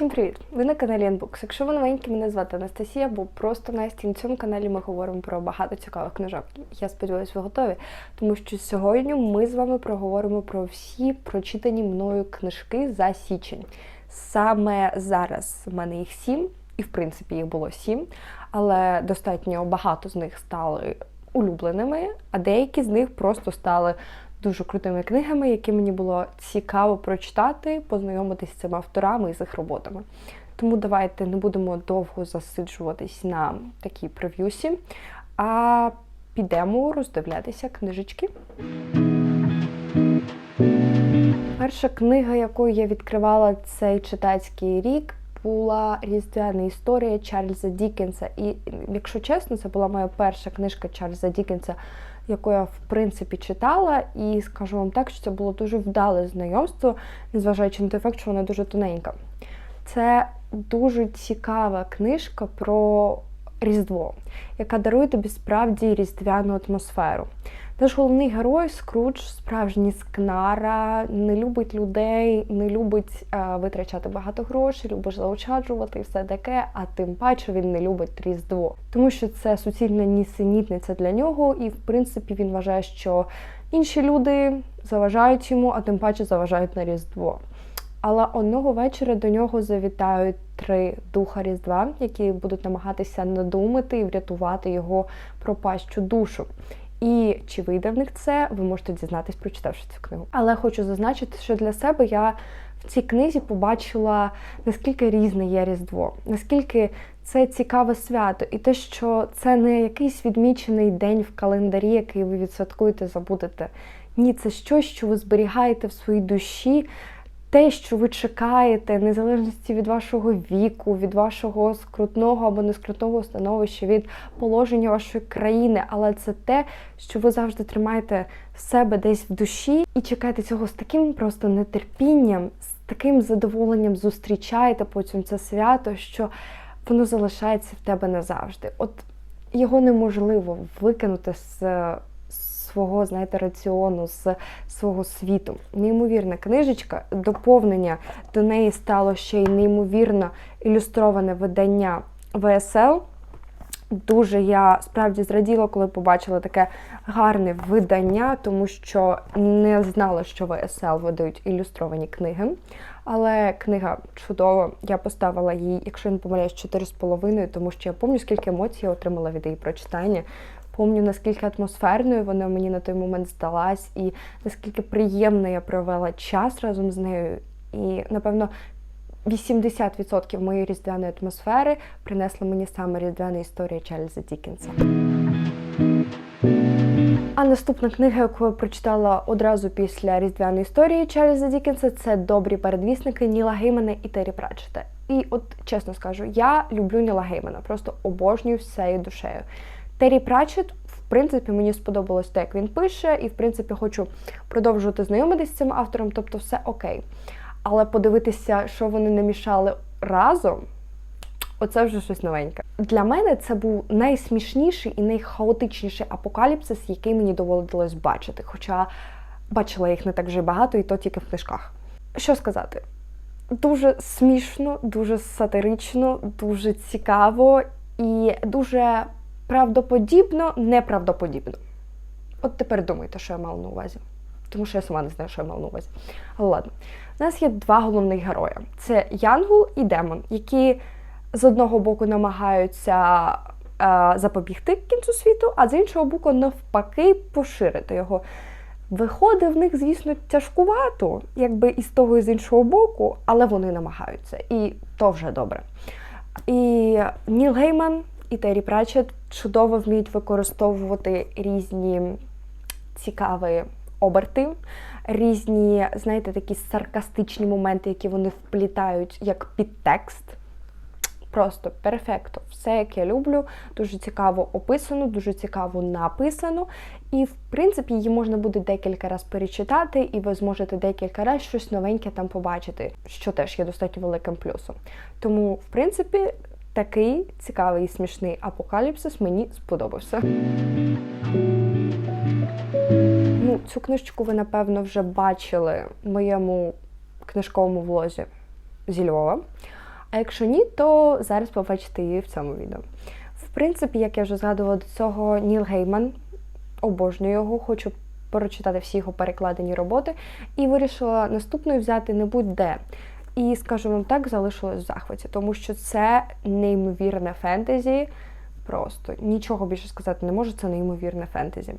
Всім привіт! Ви на каналі Unbox. Якщо ви новенькі, мене звати Анастасія, бо просто Настя на цьому каналі ми говоримо про багато цікавих книжок. Я сподіваюся, ви готові, тому що сьогодні ми з вами проговоримо про всі прочитані мною книжки за січень. Саме зараз в мене їх сім, і в принципі їх було сім, але достатньо багато з них стали улюбленими, а деякі з них просто стали дуже крутими книгами, які мені було цікаво прочитати, познайомитися з цими авторами і з їх роботами. Тому давайте не будемо довго засиджуватись на такій прев'юсі, а підемо роздивлятися книжечки. Перша книга, якою я відкривала цей читацький рік, була Різдвяна історія Чарльза Дікенса. І, якщо чесно, це була моя перша книжка Чарльза Дікенса, яку я в принципі читала, і скажу вам так, що це було дуже вдале знайомство, незважаючи на той факт, що вона дуже тоненька. Це дуже цікава книжка про Різдво, яка дарує тобі справді різдвяну атмосферу. Наш головний герой Скрудж, справжній скнара, не любить людей, не любить е, витрачати багато грошей, любить заощаджувати і все таке, а тим паче він не любить Різдво. Тому що це суцільна нісенітниця для нього, і в принципі він вважає, що інші люди заважають йому, а тим паче заважають на Різдво. Але одного вечора до нього завітають три духа Різдва, які будуть намагатися надумати і врятувати його пропащу душу. І чи вийде в них це, ви можете дізнатись, прочитавши цю книгу. Але хочу зазначити, що для себе я в цій книзі побачила, наскільки різне є Різдво, наскільки це цікаве свято, і те, що це не якийсь відмічений день в календарі, який ви відсвяткуєте, забудете. Ні, це щось, що ви зберігаєте в своїй душі те, що ви чекаєте, незалежності від вашого віку, від вашого скрутного або нескрутного становища, від положення вашої країни, але це те, що ви завжди тримаєте в себе десь в душі і чекаєте цього з таким просто нетерпінням, з таким задоволенням зустрічаєте потім це свято, що воно залишається в тебе назавжди. От його неможливо викинути з свого, знаєте, раціону, з свого світу. Неймовірна книжечка, доповнення до неї стало ще й неймовірно ілюстроване видання ВСЛ. Дуже я справді зраділа, коли побачила таке гарне видання, тому що не знала, що ВСЛ видають ілюстровані книги. Але книга чудова. Я поставила їй, якщо не помиляюсь, 4,5, тому що я пам'ятаю, скільки емоцій я отримала від її прочитання. Помню, наскільки атмосферною вона мені на той момент здалась, і наскільки приємно я провела час разом з нею. І, напевно, 80% моєї різдвяної атмосфери принесла мені саме різдвяна історія Чарльза Дікенса. А наступна книга, яку я прочитала одразу після різдвяної історії Чарльза Дікенса, це добрі передвісники Ніла Геймана і Террі Пратчета. І от чесно скажу, я люблю Ніла Геймана, просто обожнюю всею душею. Террі Пратчет, в принципі, мені сподобалось те, як він пише, і в принципі хочу продовжувати знайомитися з цим автором, тобто все окей. Але подивитися, що вони намішали разом. Оце вже щось новеньке. Для мене це був найсмішніший і найхаотичніший апокаліпсис, який мені доводилось бачити. Хоча бачила їх не так вже багато, і то тільки в книжках. Що сказати? Дуже смішно, дуже сатирично, дуже цікаво і дуже правдоподібно, неправдоподібно. От тепер думайте, що я мала на увазі. Тому що я сама не знаю, що я мала на увазі. Але ладно, у нас є два головних герої: це Янгул і Демон, які з одного боку намагаються е, запобігти кінцю світу, а з іншого боку, навпаки, поширити його. Виходить в них, звісно, тяжкувато, якби і з того, і з іншого боку, але вони намагаються. І то вже добре. І Ніл Гейман і Террі Пратчет чудово вміють використовувати різні цікаві оберти, різні, знаєте, такі саркастичні моменти, які вони вплітають як підтекст. Просто перфекто. Все, як я люблю, дуже цікаво описано, дуже цікаво написано. І, в принципі, її можна буде декілька разів перечитати, і ви зможете декілька разів щось новеньке там побачити, що теж є достатньо великим плюсом. Тому, в принципі, такий цікавий і смішний апокаліпсис мені сподобався. Ну, Цю книжечку ви, напевно, вже бачили в моєму книжковому влозі зі Львова. А якщо ні, то зараз побачите її в цьому відео. В принципі, як я вже згадувала до цього, Ніл Гейман обожнюю його, хочу прочитати всі його перекладені роботи, і вирішила наступною взяти не будь-де. І, скажу вам так, залишилась в захваті, тому що це неймовірне фентезі. Просто нічого більше сказати не можу, це неймовірне фентезі.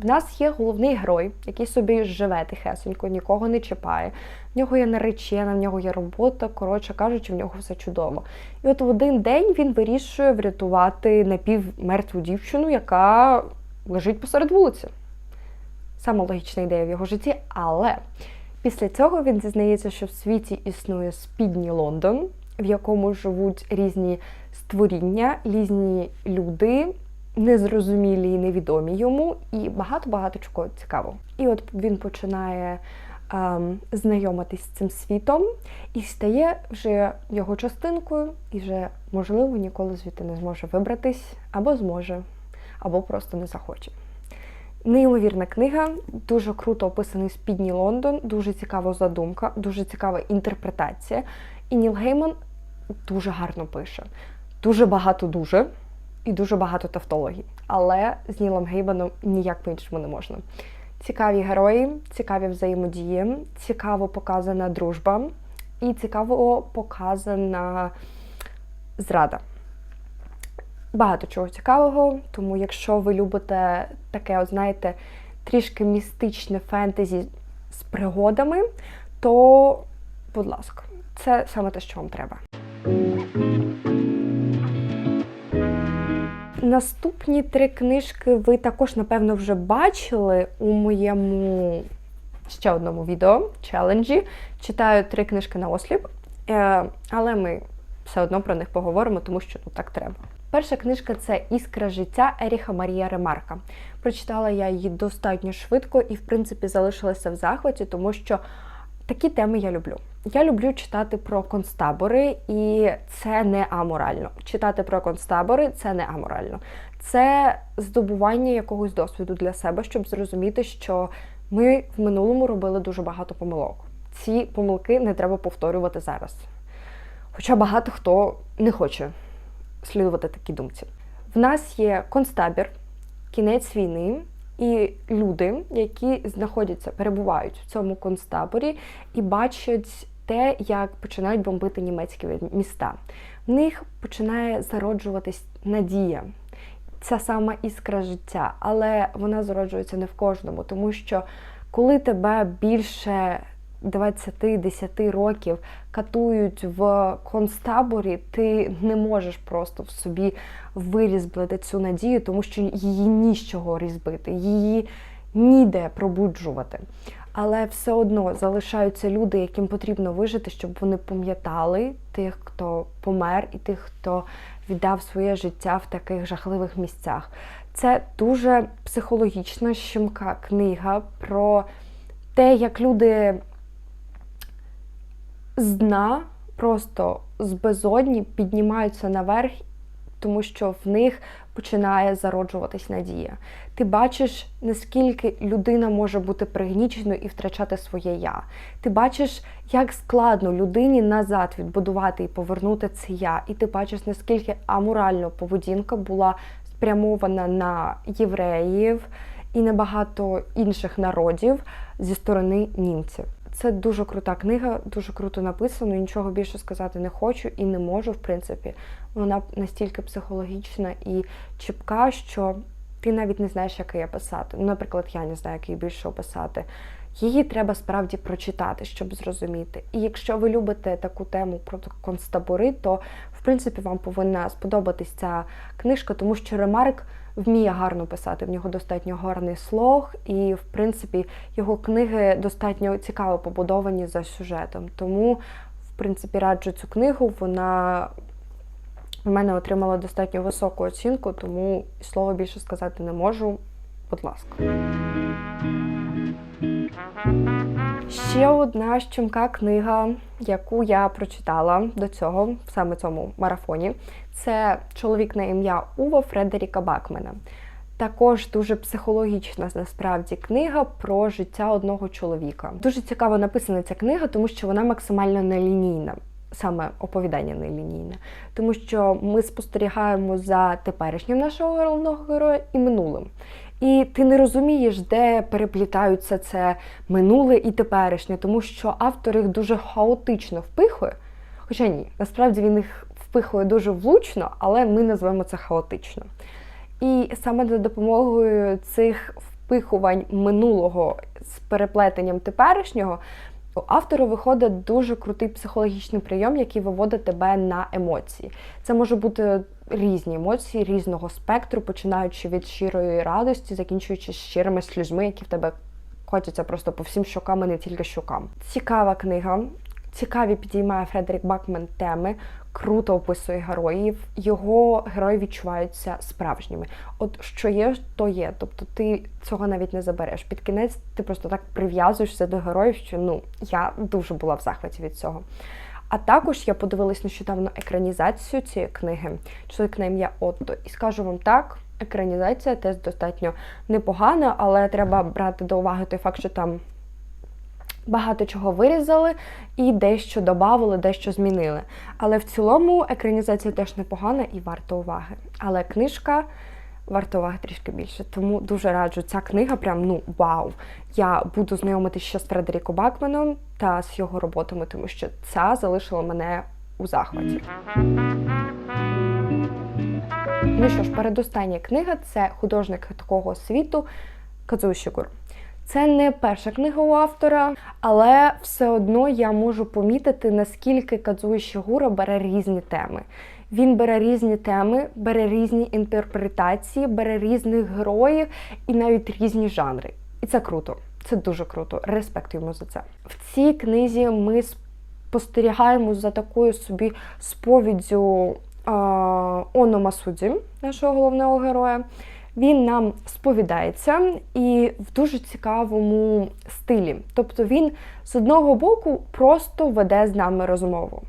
В нас є головний герой, який собі живе тихесенько, нікого не чіпає. В нього є наречена, в нього є робота, коротше кажучи, в нього все чудово. І от в один день він вирішує врятувати напівмертву дівчину, яка лежить посеред вулиці. Сама логічна ідея в його житті, але після цього він дізнається, що в світі існує спідній Лондон, в якому живуть різні створіння, різні люди, незрозумілі і невідомі йому, і багато-багато чого цікавого. І от він починає ем, знайомитись з цим світом і стає вже його частинкою, і вже, можливо, ніколи звідти не зможе вибратись, або зможе, або просто не захоче. Неймовірна книга, дуже круто описаний спідній Лондон, дуже цікава задумка, дуже цікава інтерпретація. І Ніл Гейман дуже гарно пише. Дуже багато дуже і дуже багато тавтологій. Але з Нілом Гейманом ніяк по-іншому не можна. Цікаві герої, цікаві взаємодії, цікаво показана дружба і цікаво показана зрада. Багато чого цікавого, тому якщо ви любите таке, от, знаєте, трішки містичне фентезі з пригодами, то, будь ласка, це саме те, що вам треба. Наступні три книжки ви також, напевно, вже бачили у моєму ще одному відео челенджі. Читаю три книжки на осліп, е, але ми все одно про них поговоримо, тому що ну, так треба. Перша книжка це Іскра життя Еріха Марія Ремарка. Прочитала я її достатньо швидко і, в принципі, залишилася в захваті, тому що такі теми я люблю. Я люблю читати про концтабори, і це не аморально. Читати про концтабори це не аморально. Це здобування якогось досвіду для себе, щоб зрозуміти, що ми в минулому робили дуже багато помилок. Ці помилки не треба повторювати зараз. Хоча багато хто не хоче слідувати такій думці. В нас є концтабір, кінець війни, і люди, які знаходяться, перебувають в цьому концтаборі і бачать те, як починають бомбити німецькі міста. В них починає зароджуватись надія. Ця сама іскра життя, але вона зароджується не в кожному, тому що коли тебе більше 20-10 років катують в концтаборі, ти не можеш просто в собі вирізблити цю надію, тому що її ні з чого різбити, її ніде пробуджувати. Але все одно залишаються люди, яким потрібно вижити, щоб вони пам'ятали тих, хто помер, і тих, хто віддав своє життя в таких жахливих місцях. Це дуже психологічна щемка книга про те, як люди з дна, просто з безодні піднімаються наверх, тому що в них починає зароджуватись надія. Ти бачиш, наскільки людина може бути пригніченою і втрачати своє я. Ти бачиш, як складно людині назад відбудувати і повернути це я. І ти бачиш, наскільки аморальна поведінка була спрямована на євреїв і на багато інших народів зі сторони німців. Це дуже крута книга, дуже круто написано. Нічого більше сказати не хочу і не можу, в принципі. Вона настільки психологічна і чіпка, що ти навіть не знаєш, як її описати. Наприклад, я не знаю, як її більше описати. Її треба справді прочитати, щоб зрозуміти. І якщо ви любите таку тему про концтабори, то в принципі вам повинна сподобатись ця книжка, тому що Ремарк вміє гарно писати. В нього достатньо гарний слог, і, в принципі, його книги достатньо цікаво побудовані за сюжетом. Тому, в принципі, раджу цю книгу. Вона в мене отримала достатньо високу оцінку, тому слова більше сказати не можу. Будь ласка. Ще одна щемка книга, яку я прочитала до цього, саме цьому марафоні, це чоловік на ім'я Ува Фредеріка Бакмена. Також дуже психологічна насправді книга про життя одного чоловіка. Дуже цікаво написана ця книга, тому що вона максимально нелінійна. саме оповідання нелінійне, тому що ми спостерігаємо за теперішнім нашого головного героя і минулим. І ти не розумієш, де переплітаються це минуле і теперішнє, тому що автор їх дуже хаотично впихує. Хоча ні, насправді він їх впихує дуже влучно, але ми назвемо це хаотично. І саме за допомогою цих впихувань минулого з переплетенням теперішнього у автора виходить дуже крутий психологічний прийом, який виводить тебе на емоції. Це може бути різні емоції різного спектру, починаючи від щирої радості, закінчуючи щирими слізьми, які в тебе котяться просто по всім щокам, і не тільки щокам. Цікава книга. Цікаві підіймає Фредерік Бакмен теми, круто описує героїв. Його герої відчуваються справжніми. От що є, то є. Тобто ти цього навіть не забереш. Під кінець ти просто так прив'язуєшся до героїв, що ну я дуже була в захваті від цього. А також я подивилась нещодавно екранізацію цієї книги, чоловік на ім'я Отто, і скажу вам так. Екранізація теж достатньо непогана, але треба брати до уваги той факт, що там багато чого вирізали і дещо додавали, дещо змінили. Але в цілому екранізація теж непогана і варта уваги. Але книжка варта уваги трішки більше. Тому дуже раджу ця книга, прям ну вау! Я буду знайомитися ще з Фредеріком Бакменом та з його роботами, тому що ця залишила мене у захваті. Ну що ж, передостання книга це художник такого світу Кадзуо Шігур. Це не перша книга у автора, але все одно я можу помітити, наскільки Кадзуо Шігура бере різні теми. Він бере різні теми, бере різні інтерпретації, бере різних героїв і навіть різні жанри. І це круто. Це дуже круто. Респект йому за це. В цій книзі ми спостерігаємо за такою собі сповіддю Оно Масуді, нашого головного героя. Він нам сповідається і в дуже цікавому стилі. Тобто він з одного боку просто веде з нами розмову.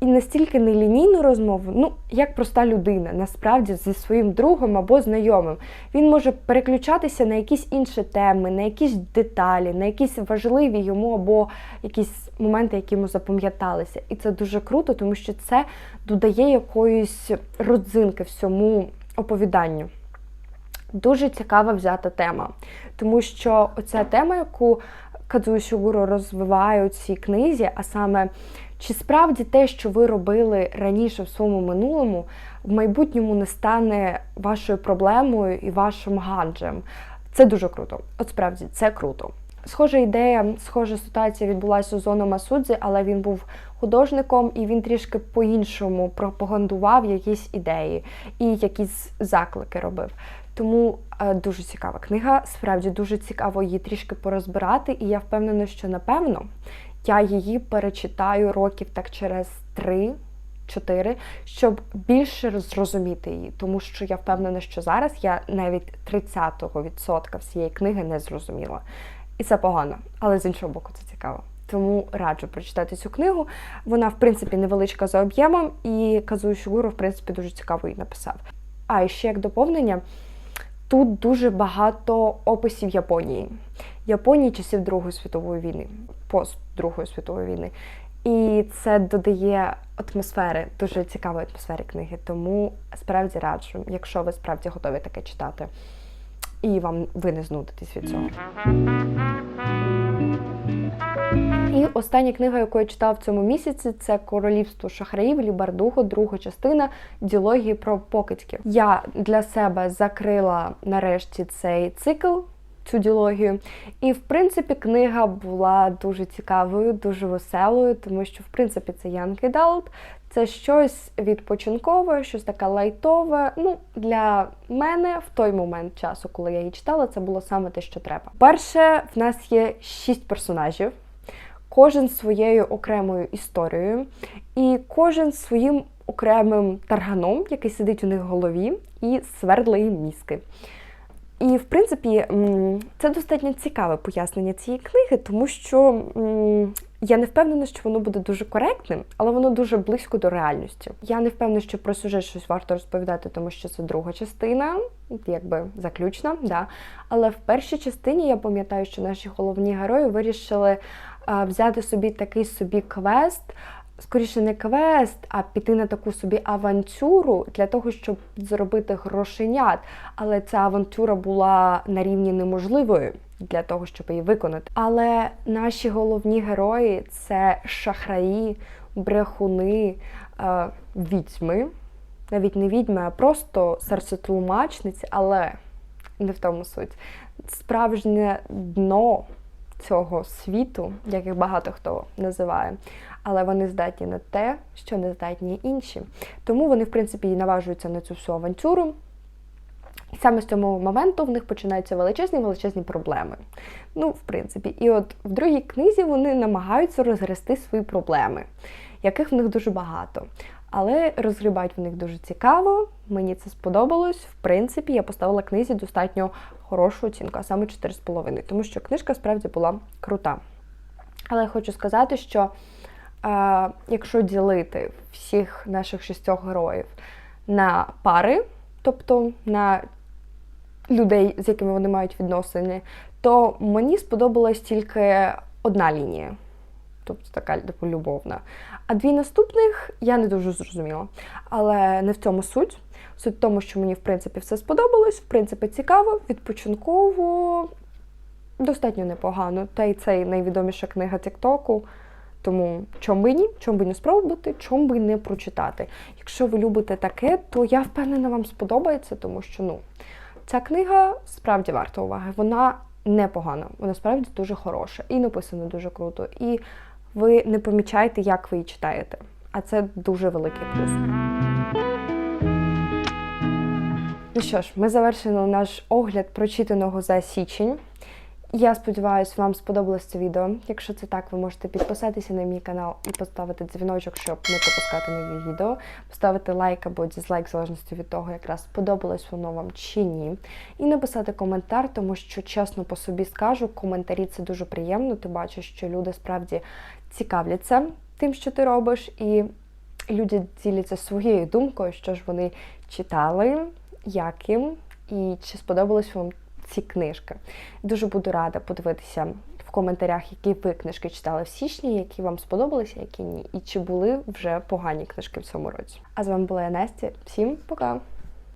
І настільки нелінійну розмову, ну як проста людина, насправді зі своїм другом або знайомим. Він може переключатися на якісь інші теми, на якісь деталі, на якісь важливі йому або якісь моменти, які йому запам'яталися. І це дуже круто, тому що це додає якоїсь родзинки всьому оповіданню. Дуже цікава взята тема, тому що оця тема, яку Кадзуо Шігуро розвиває у цій книзі, а саме чи справді те, що ви робили раніше в своєму минулому, в майбутньому не стане вашою проблемою і вашим ганджем? Це дуже круто. От справді це круто. Схожа ідея, схожа ситуація відбулася у Зону Масудзі, але він був художником і він трішки по-іншому пропагандував якісь ідеї і якісь заклики робив. Тому е, дуже цікава книга. Справді дуже цікаво її трішки порозбирати, і я впевнена, що напевно я її перечитаю років так через 3-4, щоб більше зрозуміти її. Тому що я впевнена, що зараз я навіть 30-го відсотка всієї книги не зрозуміла. І це погано, але з іншого боку, це цікаво. Тому раджу прочитати цю книгу. Вона, в принципі, невеличка за об'ємом, і Казую Шугуру, в принципі, дуже цікаво її написав. А і ще як доповнення. Тут дуже багато описів Японії, Японії часів Другої світової війни, пост Другої світової війни. І це додає атмосфери, дуже цікавої атмосфери книги. Тому справді раджу, якщо ви справді готові таке читати, і вам ви не знудитесь від цього. І остання книга, яку я читала в цьому місяці, це Королівство шахраїв Лібардуго, друга частина діалогії про покидьків. Я для себе закрила нарешті цей цикл. Цю діалогію. І, в принципі, книга була дуже цікавою, дуже веселою, тому що, в принципі, це Young Adult, це щось відпочинкове, щось таке лайтове. Ну, для мене в той момент часу, коли я її читала, це було саме те, що треба. Перше, в нас є шість персонажів кожен своєю окремою історією, і кожен своїм окремим тарганом, який сидить у них в голові, і свердле їм мізки. І, в принципі, це достатньо цікаве пояснення цієї книги, тому що я не впевнена, що воно буде дуже коректним, але воно дуже близько до реальності. Я не впевнена, що про сюжет щось варто розповідати, тому що це друга частина, якби заключна. да. Але в першій частині я пам'ятаю, що наші головні герої вирішили взяти собі такий собі квест скоріше не квест, а піти на таку собі авантюру для того, щоб зробити грошенят. Але ця авантюра була на рівні неможливої для того, щоб її виконати. Але наші головні герої це шахраї, брехуни, відьми. Навіть не відьми, а просто серцетлумачниці, але не в тому суть. Справжнє дно цього світу, як їх багато хто називає, але вони здатні на те, що не здатні інші. Тому вони, в принципі, і наважуються на цю всю авантюру. І саме з цього моменту в них починаються величезні величезні проблеми. Ну, в принципі, і от в другій книзі вони намагаються розгрести свої проблеми, яких в них дуже багато. Але розгрібають в них дуже цікаво. Мені це сподобалось. В принципі, я поставила книзі достатньо хорошу оцінку, а саме 4,5, тому що книжка справді була крута. Але я хочу сказати, що е, якщо ділити всіх наших шістьох героїв на пари, тобто на людей, з якими вони мають відносини, то мені сподобалась тільки одна лінія, тобто така типу, любовна. А дві наступних я не дуже зрозуміла. Але не в цьому суть. Суть в тому, що мені, в принципі, все сподобалось, в принципі, цікаво, відпочинково, достатньо непогано. Та й це найвідоміша книга Тіктоку. Тому чом би ні, чом би не спробувати, чом би не прочитати. Якщо ви любите таке, то я впевнена, вам сподобається, тому що ну, ця книга справді варта уваги. Вона непогана, вона справді дуже хороша і написана дуже круто. І ви не помічаєте, як ви її читаєте. А це дуже великий плюс. Ну що ж, ми завершили наш огляд прочитаного за січень. Я сподіваюся, вам сподобалось це відео. Якщо це так, ви можете підписатися на мій канал і поставити дзвіночок, щоб не пропускати нові відео, поставити лайк або дізлайк, в залежності від того, якраз сподобалось воно вам чи ні. І написати коментар, тому що, чесно по собі скажу, коментарі це дуже приємно. Ти бачиш, що люди справді цікавляться тим, що ти робиш, і люди діляться своєю думкою, що ж вони читали, як їм, і чи сподобалось вам ці книжки. Дуже буду рада подивитися в коментарях, які ви книжки читали в січні, які вам сподобалися, які ні, і чи були вже погані книжки в цьому році. А з вами була я Настя. Всім пока!